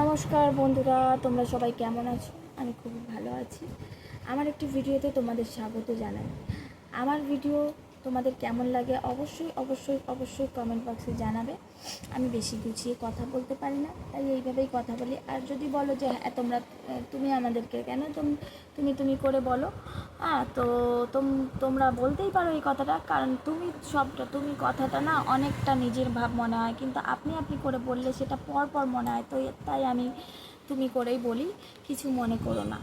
নমস্কার বন্ধুরা, তোমরা সবাই কেমন আছো? আমি খুব ভালো আছি। আমার একটি ভিডিওতে তোমাদের স্বাগত জানাই। আমার ভিডিও তোমাদের কেমন লাগে অবশ্যই অবশ্যই অবশ্যই কমেন্ট বক্সে জানাবে। আমি বেশি গুছিয়ে কথা বলতে পারি না, তাই এইভাবেই কথা বলি। আর যদি বলো যে হ্যাঁ তোমরা, তুমি আমাদেরকে কেন তুমি তুমি করে বলো? হ্যাঁ তো তোম, তোমরা বলতেই পারো এই কথাটা, কারণ তুমি সবটা, তুমি কথাটা না অনেকটা নিজের ভাব মনে হয়। কিন্তু আপনি আপনি করে বললে সেটা পর পর মনে হয়। তো তাই আমি তুমি করেই বলি, কিছু মনে করো না।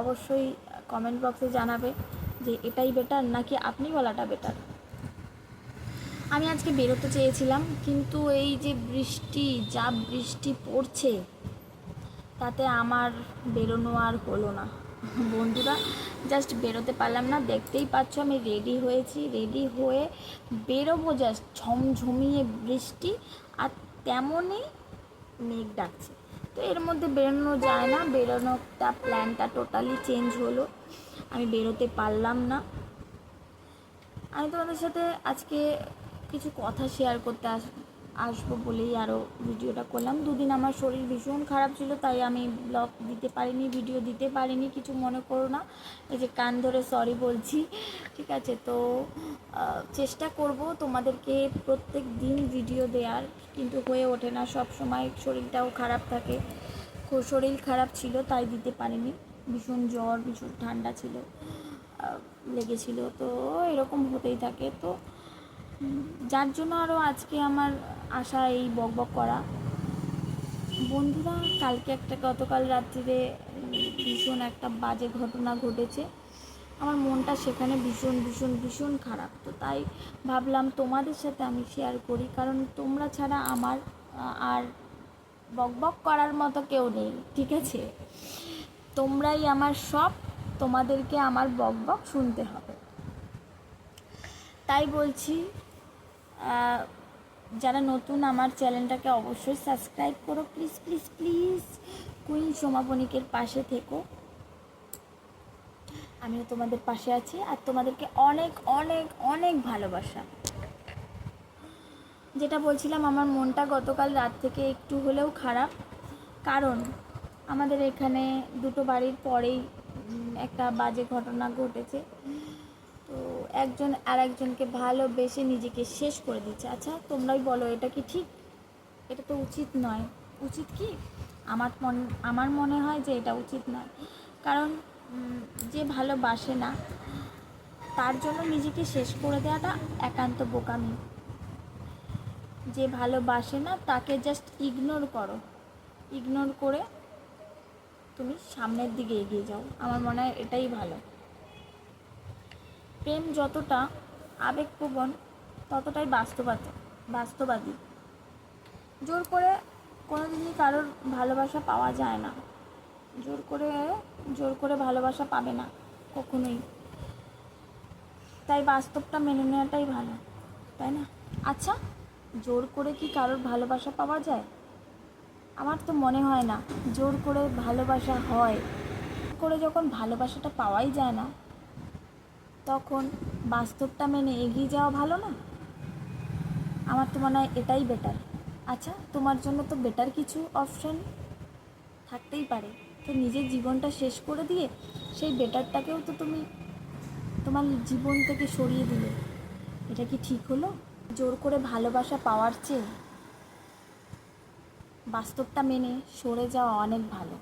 অবশ্যই কমেন্ট বক্সে জানাবে। যে এটাই বেটার নাকি আপনি বলাটা বেটার আমি আজকে বেরোতে চেয়েছিলাম, কিন্তু এই যে বৃষ্টি, যা বৃষ্টি পড়ছে, তাতে আমার বেরোনো আর হলো না। বন্ধুরা জাস্ট বেরোতে পারলাম না, দেখতেই পাচ্ছ আমি রেডি হয়েছি রেডি হয়ে বেরোবো জাস্ট ঝমঝমিয়ে বৃষ্টি, আর তেমনই মেঘ ডাকছে। তো এর মধ্যে বেরোনো যায় না। বেরোনোটা প্ল্যানটা টোটালি চেঞ্জ হলো। আমি বেরোতে পারলাম না। আমি তোমাদের সাথে আজকে কিছু কথা শেয়ার করতে আস আসব বলেই আরও ভিডিওটা করলাম। দুদিন আমার শরীর ভীষণ খারাপ ছিল, তাই আমি ব্লগ দিতে পারিনি ভিডিও দিতে পারিনি, কিছু মনে করো না। এই যে কান ধরে সরি বলছি, ঠিক আছে? তো চেষ্টা করব তোমাদেরকে প্রত্যেক দিন ভিডিও দেওয়ার কিন্তু হয়ে ওঠে না। সব সময় শরীরটাও খারাপ থাকে। শরীর খারাপ ছিল, তাই দিতে পারিনি। ভীষণ জ্বর, ভীষণ ঠান্ডা ছিল লেগেছিল। তো, এরকম হতেই থাকে। তো যার জন্য আরও আজকে আমার আশা এই বক বক করা। বন্ধুরা, কালকে একটা গতকাল রাত্রিরে ভীষণ একটা বাজে ঘটনা ঘটেছে। আমার মনটা সেখানে ভীষণ ভীষণ ভীষণ খারাপ। তো তাই ভাবলাম তোমাদের সাথে আমি শেয়ার করি, কারণ তোমরা ছাড়া আমার আর বক বক করার মতো কেউ নেই, ঠিক আছে? তোমরাই আমার সব, তোমাদেরকে আমার বক বক শুনতে হবে। তাই বলছি যারা নতুন আমার চ্যানেলটাকে অবশ্যই সাবস্ক্রাইব করো। প্লিজ প্লিজ প্লিজ কুইন সোমাবণিকের পাশে থেকো। আমিও তোমাদের পাশে আছি আর তোমাদেরকে অনেক অনেক অনেক ভালোবাসা। যেটা বলছিলাম, আমার মনটা গতকাল রাত থেকে একটু হলেও খারাপ। কারণ আমাদের এখানে দুটো বাড়ির পরেই একটা বাজে ঘটনা ঘটেছে। একজন আর একজনকে ভালোবেসে নিজেকে শেষ করে দিচ্ছে। আচ্ছা তোমরাই বলো, এটা কি ঠিক? এটা তো উচিত নয়। উচিত কি? আমার মন, আমার মনে হয় যে এটা উচিত নয়। কারণ যে ভালোবাসে না, তার জন্য নিজেকে শেষ করে দেওয়াটা একান্ত বোকামি। যে ভালোবাসে না, তাকে জাস্ট ইগনোর করো। ইগনোর করে তুমি সামনের দিকে এগিয়ে যাও। আমার মনে হয় এটাই ভালো। প্রেম যতটা আবেগপ্রবণ, ততটাই বাস্তবাতে, বাস্তবাদী। জোর করে কোনোদিনই কারোর ভালোবাসা পাওয়া যায় না। জোর করে জোর করে ভালোবাসা পাবে না কখনোই। তাই বাস্তবটা মেনে নেওয়াটাই ভালো, তাই না? আচ্ছা জোর করে কি কারোর ভালোবাসা পাওয়া যায়? আমার তো মনে হয় না, জোর করে ভালোবাসা হয়। করে যখন ভালোবাসাটা পাওয়াই যায় না তখন বাস্তবটা মেনে এগিয়ে যাওয়া ভালো না? আমার তো মনে হয় এটাই বেটার আচ্ছা তোমার জন্য তো বেটার কিছু অপশন থাকতেই পারে। তো নিজের জীবনটা শেষ করে দিয়ে সেই বেটারটাকেও তো তুমি তোমার জীবন থেকে সরিয়ে দিলে। এটা কি ঠিক হলো? জোর করে ভালোবাসা পাওয়ার চেয়ে বাস্তবটা মেনে সরে যাওয়া অনেক ভালো।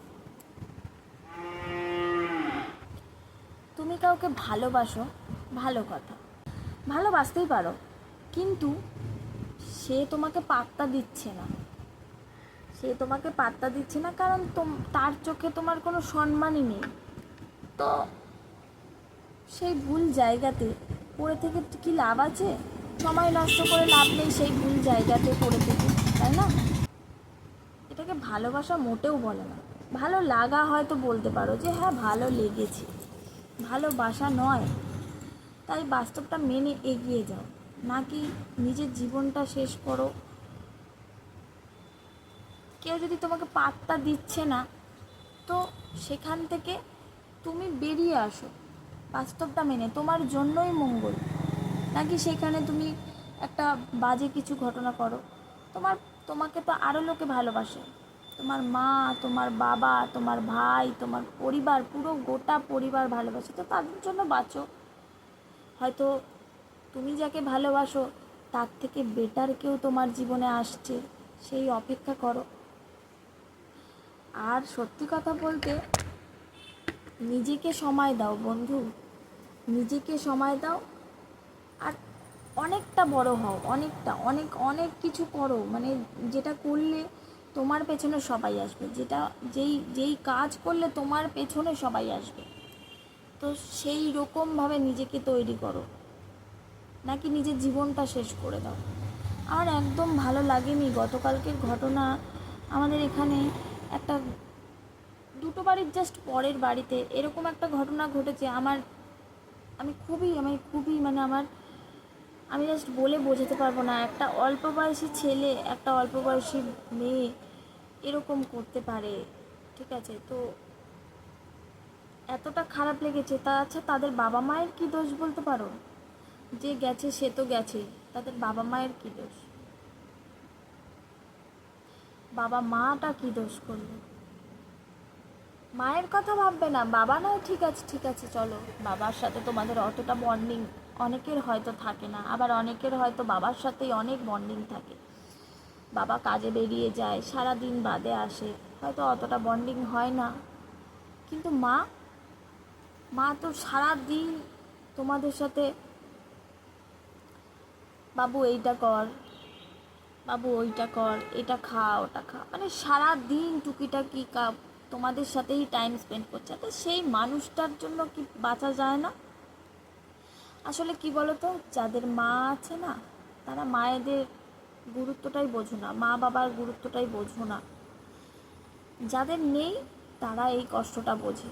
তুমি কাউকে ভালোবাসো, ভালো কথা। ভালোবাসতেই পারো, কিন্তু সে তোমাকে পাত্তা দিচ্ছে না। সে তোমাকে পাত্তা দিচ্ছে না কারণ তার চোখে তোমার কোনো সম্মানই নেই। তো সেই ভুল জায়গাতে পড়ে থেকে কি লাভ আছে? সময় নষ্ট করে লাভ নেই সেই ভুল জায়গাতে পড়ে থেকে, তাই না? এটাকে ভালোবাসা মোটেও বলে না। ভালো লাগা হয়তো বলতে পারো যে হ্যাঁ ভালো লেগেছে। ভালোবাসা নয়। তাই বাস্তবটা মেনে এগিয়ে যাও। নাকি নিজের জীবনটা শেষ করো? কেউ যদি তোমাকে পাত্তা দিচ্ছে না, তো সেখান থেকে তুমি বেরিয়ে আসো। বাস্তবটা মেনে। তোমার জন্যই মঙ্গল। নাকি সেখানে তুমি একটা বাজে কিছু ঘটনা করো? তোমার, তোমাকে তো আরও লোকে ভালোবাসে। তোমার মা, তোমার বাবা, তোমার ভাই, তোমার পরিবার, পুরো গোটা পরিবার ভালোবাসে, তো তাদের জন্য বাঁচো। হয়তো তুমি যাকে ভালোবাসো, তার থেকে বেটার কেউ তোমার জীবনে আসছে, সেই অপেক্ষা করো। আর সত্যি কথা বলতে, নিজেকে সময় দাও বন্ধু। নিজেকে সময় দাও, আর অনেকটা বড় হও, অনেকটা, অনেক অনেক কিছু করো। মানে যেটা করলে তোমার পেছনে সবাই আসবে। যেটা যেই যেই কাজ করলে তোমার পেছনে সবাই আসবে। তো সেই রকমভাবে নিজেকে তৈরি করো। নাকি নিজের জীবনটা শেষ করে দাও। আমার একদম ভালো লাগেনি গতকালকের ঘটনা। আমাদের এখানে একটা দুটো বাড়ির জাস্ট পরের বাড়িতে এরকম একটা ঘটনা ঘটেছে। আমার, আমি খুবই আমি খুবই মানে আমার, আমি জাস্ট বলে বোঝাতে পারব না। একটা অল্প বয়সী ছেলে, একটা অল্প বয়সী মেয়ে এরকম করতে পারে, ঠিক আছে? তো এতটা খারাপ লেগেছে, তা আচ্ছা তাদের বাবা মায়ের কি দোষ বলতে পারো? যে গেছে, সে তো গেছে, তাদের বাবা মায়ের কি দোষ? বাবা মাটা কি দোষ করল? মায়ের কথা ভাববে না, বাবা নয়, ঠিক আছে ঠিক আছে, চলো। বাবার সাথে তোমাদের অতটা বন্ডিং অনেকের হয়তো থাকে না, আবার অনেকের হয়তো বাবার সাথেই অনেক বন্ডিং থাকে। বাবা কাজে বেরিয়ে যায় সারা দিন বাদে আসে। হয়তো অতটা বন্ডিং হয় না। কিন্তু মা মা তো সারা দিন তোমাদের সাথে, বাবু, এইটা কর, বাবু, ওইটা কর, এটা খা, ওটা খা। মানে সারা দিন টুকিটাকি কা তোমাদের সাথেই টাইম স্পেন্ড করছে। তো সেই মানুষটার জন্য কি বাঁচা যায় না? আসলে কি বলতো, যাদের মা আছে না, তারা মায়েদের গুরুত্বটাই বোঝো না, মা বাবার গুরুত্বটাই বোঝো না। যাদের নেই, তারা এই কষ্টটা বোঝে।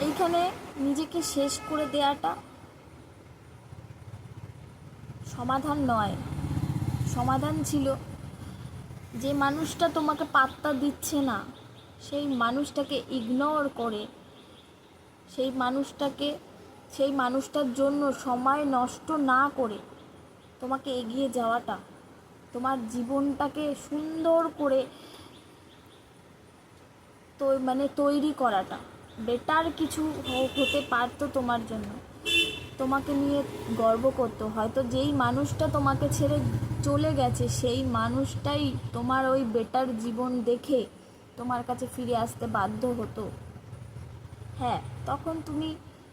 এইখানে নিজেকে শেষ করে দেওয়াটা সমাধান নয়। সমাধান ছিল যে মানুষটা তোমাকে পাত্তা দিচ্ছে না, সেই মানুষটাকে ইগনোর করে, সেই মানুষটাকে, সেই মানুষটার জন্য সময় নষ্ট না করে তোমাকে এগিয়ে যাওয়াটা, তোমার জীবনটাকে সুন্দর করে তো মানে তৈরি করাটা বেটার কিছু হতে পারতো তোমার জন্য। তোমাকে নিয়ে গর্ব করতো। হয়তো যেই মানুষটা তোমাকে ছেড়ে চলে গেছে, সেই মানুষটাই তোমার ওই বেটার জীবন দেখে তোমার কাছে ফিরে আসতে বাধ্য হতো। হ্যাঁ তখন তুমি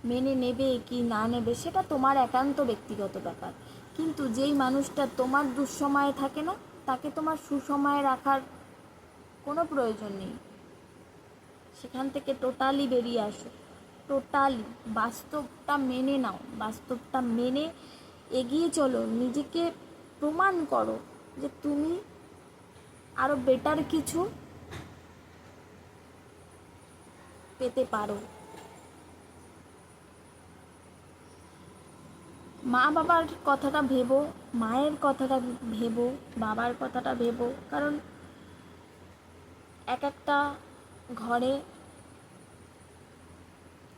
মেনে নেবে কি না নেবে, সেটা তোমার একান্ত ব্যক্তিগত ব্যাপার। কিন্তু যেই মানুষটা তোমার দুঃসময়ে থাকে না, তাকে তোমার সুসময়ে রাখার কোনো প্রয়োজন নেই। সেখান থেকে টোটালি বেরিয়ে আসো। টোটালি বাস্তবটা মেনে নাও। বাস্তবটা মেনে এগিয়ে চলো। নিজেকে প্রমাণ করো যে তুমি আরও বেটার কিছু পেতে পারো। মা বাবার কথাটা ভেবো, মায়ের কথাটা ভেবো, বাবার কথাটা ভেবো, কারণ এক একটা ঘরে,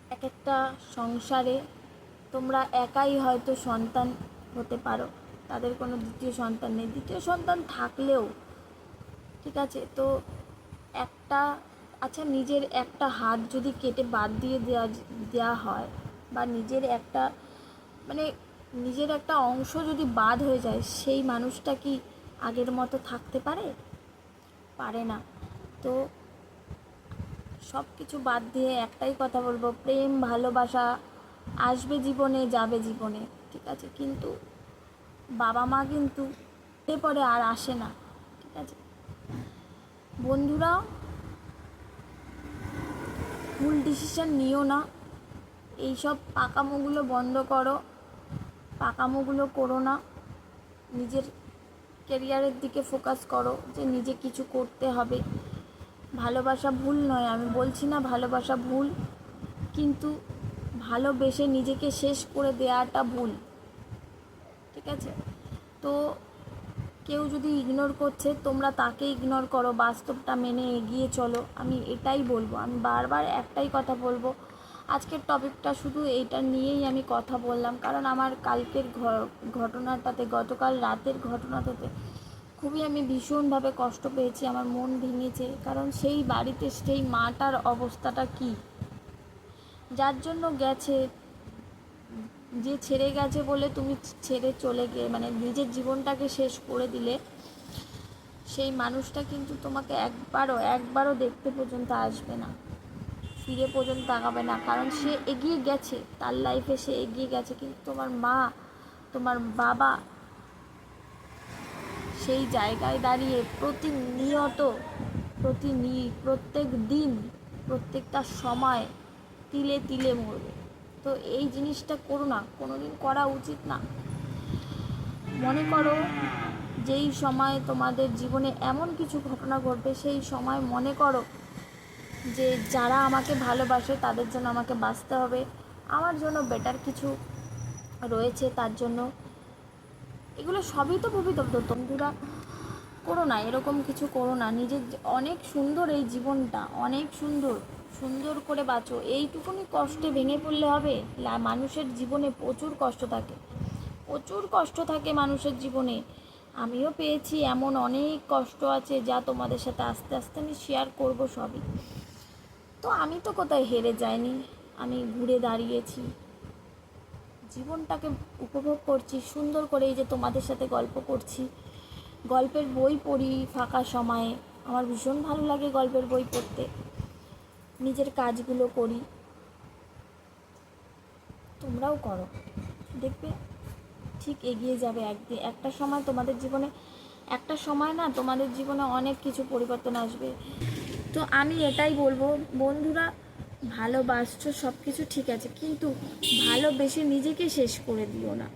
এক একটা সংসারে তোমরা একাই হয়তো সন্তান হতে পারো। তাদের কোনো দ্বিতীয় সন্তান নেই। দ্বিতীয় সন্তান থাকলেও, ঠিক আছে, তো একটা আচ্ছা নিজের একটা হাত যদি কেটে বাদ দিয়ে দেওয়া দেওয়া হয় বা নিজের একটা মানে নিজের একটা অংশ যদি বাদ হয়ে যায়, সেই মানুষটা কি আগের মতো থাকতে পারে? পারে না। তো সব কিছু বাদ দিয়ে একটাই কথা বলব, প্রেম, ভালোবাসা আসবে জীবনে, যাবে জীবনে, ঠিক আছে? কিন্তু বাবা মা কিন্তু পরে আর আসে না, ঠিক আছে? বন্ধুরা ভুল ডিসিশন নিও না। এইসব পাকামোগুলো বন্ধ করো। পাকামোগুলো করো না। নিজের কেরিয়ারের দিকে ফোকাস করো যে নিজে কিছু করতে হবে। ভালোবাসা ভুল নয়, আমি বলছি না ভালোবাসা ভুল, কিন্তু ভালোবেসে নিজেকে শেষ করে দেওয়াটা ভুল। ঠিক আছে? তো কেউ যদি ইগনোর করছে, তোমরা তাকে ইগনোর করো, বাস্তবটা মেনে এগিয়ে চলো। আমি এটাই বলব, আমি বারবার একটাই কথা বলব আজকের টপিকটা শুধু এইটা নিয়েই আমি কথা বললাম, কারণ আমার কালকের ঘটনাটাতে, গতকাল রাতের ঘটনাটাতে খুবই আমি ভীষণভাবে কষ্ট পেয়েছি, আমার মন ভেঙেছে, কারণ সেই বাড়িতে সেই মাটার অবস্থাটা কি? যার জন্য গেছে, যে ছেড়ে গেছে বলে তুমি ছেড়ে চলে গিয়ে মানে নিজের জীবনটাকে শেষ করে দিলে, সেই মানুষটা কিন্তু তোমাকে একবারও একবারও দেখতে পর্যন্ত আসবে না। ফিরে পর্যন্ত তাকাবে না। কারণ সে এগিয়ে গেছে, তার লাইফে সে এগিয়ে গেছে। কিন্তু তোমার মা, তোমার বাবা সেই জায়গায় দাঁড়িয়ে প্রতিনিয়ত, প্রতিনি, প্রত্যেক দিন, প্রত্যেকটা সময় তিলে তিলে মরবে। তো এই জিনিসটা করো না কোনো দিন করা উচিত না। মনে করো যেই সময় তোমাদের জীবনে এমন কিছু ঘটনা ঘটবে, সেই সময় মনে করো যে যারা আমাকে ভালোবাসে তাদের জন্য আমাকে বাঁচতে হবে। আমার জন্য বেটার কিছু রয়েছে তার জন্য। এগুলো সবই তো ভবিতব্য বন্ধুরা, করো না, এরকম কিছু করো না। নিজের অনেক সুন্দর এই জীবনটা, অনেক সুন্দর। সুন্দর করে বাঁচো। এইটুকুনি কষ্টে ভেঙে পড়লে হবে। মানুষের জীবনে প্রচুর কষ্ট থাকে। প্রচুর কষ্ট থাকে মানুষের জীবনে। আমিও পেয়েছি এমন অনেক কষ্ট আছে যা তোমাদের সাথে আস্তে আস্তে আমি শেয়ার করব সবই। তো আমি তো কোথায় হেরে যাইনি। আমি ঘুরে দাঁড়িয়েছি। জীবনটাকে উপভোগ করছি, সুন্দর করে এই যে তোমাদের সাথে গল্প করছি। গল্পের বই পড়ি ফাঁকা সময়ে। আমার ভীষণ ভালো লাগে গল্পের বই পড়তে। নিজের কাজগুলো করি। তোমরাও করো। দেখবে ঠিক এগিয়ে যাবে একদিন একটা সময় তোমাদের জীবনে, একটা সময় না তোমাদের জীবনে অনেক কিছু পরিবর্তন আসবে। তো আমি এটাই বলব, বন্ধুরা ভালোবাসছো সব কিছু ঠিক আছে, কিন্তু ভালোবেসে নিজেকে শেষ করে দিও না।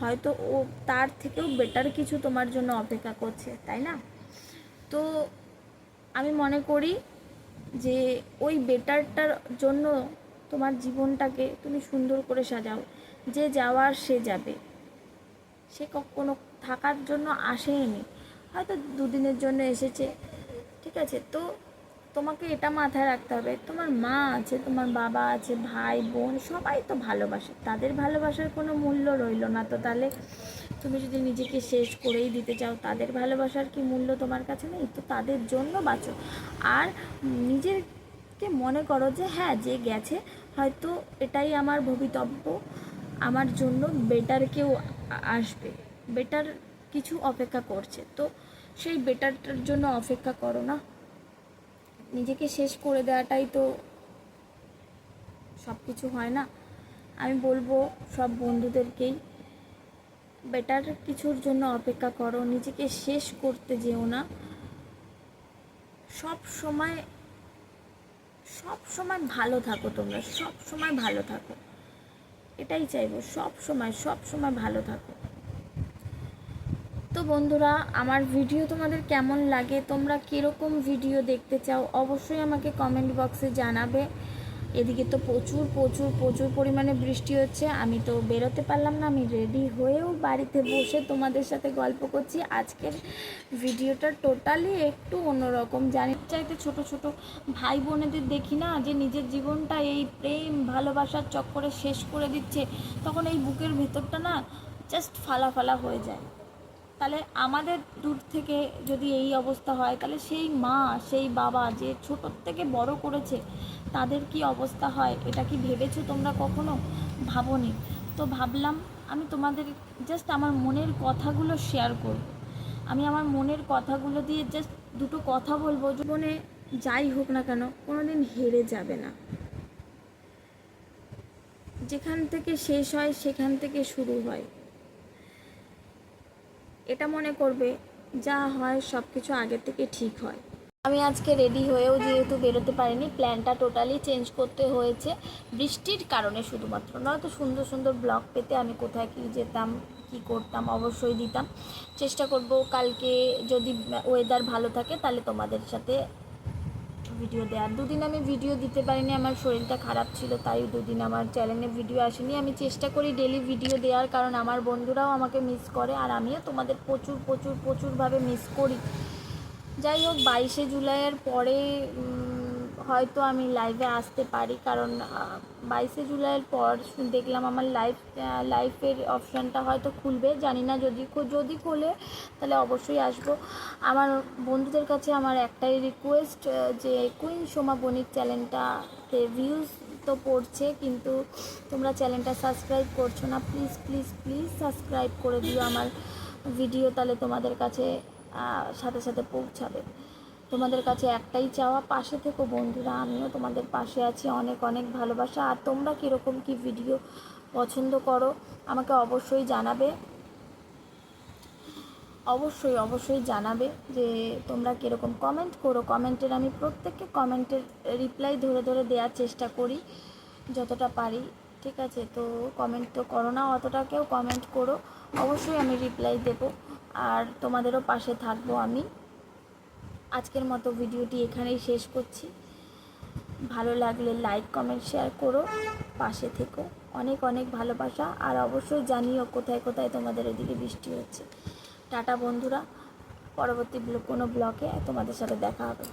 হয়তো ও তার থেকেও বেটার কিছু তোমার জন্য অপেক্ষা করছে, তাই না? তো আমি মনে করি যে ওই বেটারটার জন্য তোমার জীবনটাকে তুমি সুন্দর করে সাজাও। যে যাওয়ার সে যাবে। সে কখনো থাকার জন্য আসেনি হয়তো দুদিনের জন্য এসেছে, ঠিক আছে? তো তোমাকে এটা মাথায় রাখতে হবে, তোমার মা আছে, তোমার বাবা আছে, ভাই, বোন, সবাই তো ভালোবাসে, তাদের ভালোবাসার কোনো মূল্য রইল না, তো তাহলে তুমি যদি নিজেকে শেষ করেই দিতে চাও, তাদের ভালোবাসার কি মূল্য তোমার কাছে নেই? তো তাদের জন্য বাঁচো। আর নিজেরকে মনে করো যে হ্যাঁ যে গেছে, হয়তো এটাই আমার ভবিতব্য, আমার জন্য বেটার কেউ আসবে বেটার কিছু অপেক্ষা করছে, তো সেই বেটারটার জন্য অপেক্ষা করো না। নিজেকে শেষ করে দেওয়াটাই তো সব কিছু হয় না। আমি বলব সব বন্ধুদেরকেই, বেটার কিছুর জন্য অপেক্ষা করো, নিজেকে শেষ করতে যেও না। সব সময় সব সময় ভালো থাকো তোমরা, সব সময় ভালো থাকো। এটাই চাইব, সব সময় সব সময় ভালো থাকো। তো বন্ধুরা, আমার ভিডিও তোমাদের কেমন লাগে? তোমরা কীরকম ভিডিও দেখতে চাও? অবশ্যই আমাকে কমেন্ট বক্সে জানাবে। এদিকে তো প্রচুর প্রচুর প্রচুর পরিমাণে বৃষ্টি হচ্ছে। আমি তো বেরোতে পারলাম না, আমি রেডি হয়েও বাড়িতে বসে তোমাদের সাথে গল্প করছি। আজকের ভিডিওটা টোটালি একটু অন্যরকম। জানি চাইতে ছোট ছোট ভাই বোনেদের দেখি না, যে নিজের জীবনটা এই প্রেম, ভালোবাসার চক্করে শেষ করে দিচ্ছে। তখন এই বুকের ভেতরটা না জাস্ট ফালা ফালা হয়ে যায়। তাহলে আমাদের দূর থেকে যদি এই অবস্থা হয়, তাহলে সেই মা, সেই বাবা যে ছোটোর থেকে বড় করেছে, তাদের কি অবস্থা হয়? এটা কি ভেবেছো তোমরা কখনো? ভাবোনি। তো ভাবলাম আমি তোমাদের জাস্ট আমার মনের কথাগুলো শেয়ার করব। আমি আমার মনের কথাগুলো দিয়ে জাস্ট দুটো কথা বলব। জীবনে যাই হোক না কেন কোনো দিন হেরে যাবে না। যেখান থেকে শেষ হয়, সেখান থেকে শুরু হয়। এটা মনে করবে, যা হয় সব কিছু আগের থেকে ঠিক হয়। আমি আজকে রেডি হয়েও যেহেতু বেরোতে পারিনি প্ল্যানটা টোটালি চেঞ্জ করতে হয়েছে। বৃষ্টির কারণে শুধুমাত্র নয়তো সুন্দর সুন্দর ব্লগ পেতে আমি কোথায় কী যেতাম, কি করতাম, অবশ্যই দিতাম। চেষ্টা করব কালকে যদি ওয়েদার ভালো থাকে, তাহলে তোমাদের সাথে ভিডিও দেওয়ার দুদিন আমি ভিডিও দিতে পারিনি, আমার শরীরটা খারাপ ছিল, তাই দুদিন আমার চ্যানেলে ভিডিও আসেনি। আমি চেষ্টা করি ডেলি ভিডিও দেওয়ার, কারণ আমার বন্ধুরাও আমাকে মিস করে, আর আমিও তোমাদের প্রচুর প্রচুর, প্রচুরভাবে মিস করি। যাই হোক, বাইশে জুলাইয়ের পরে হয়তো আমি লাইভে আসতে পারি। কারণ বাইশে জুলাইয়ের পর দেখলাম আমার লাইভ লাইফের অপশানটা হয়তো খুলবে। জানি না যদি যদি খোলে, তাহলে অবশ্যই আসব। আমার বন্ধুদের কাছে আমার একটাই রিকোয়েস্ট যে কুইন সোমা বণিক চ্যানেলটাতে ভিউজ তো পড়ছে, কিন্তু তোমরা চ্যানেলটা সাবস্ক্রাইব করছ না প্লিজ প্লিজ প্লিজ সাবস্ক্রাইব করে দিও। আমার ভিডিও তাহলে তোমাদের কাছে সাথে সাথে পৌঁছাবে। তোমাদের কাছে একটাই চাওয়া, পাশে থেকো বন্ধুরা। আমিও তোমাদের পাশে আছি। অনেক অনেক ভালোবাসা। আর তোমরা কীরকম কী ভিডিও পছন্দ করো, আমাকে অবশ্যই জানাবে। অবশ্যই অবশ্যই জানাবে যে তোমরা কীরকম কমেন্ট করো। কমেন্টের আমি প্রত্যেককে কমেন্টের রিপ্লাই ধরে ধরে দেওয়ার চেষ্টা করি, যতটা পারি। ঠিক আছে? তো কমেন্ট তো করো না, অতটা কেউ কমেন্ট করো। অবশ্যই আমি রিপ্লাই দেবো। আর তোমাদেরও পাশে থাকব আমি। আজকের মতো ভিডিওটি এখানেই শেষ করছি। ভালো লাগলে লাইক, কমেন্ট, শেয়ার করো। পাশে থেকো। অনেক অনেক ভালোবাসা। আর অবশ্যই জানিও কোথায় কোথায় তোমাদের এদিকে বৃষ্টি হচ্ছে। টাটা বন্ধুরা। পরবর্তী কোনো ব্লকে তোমাদের সাথে দেখা হবে।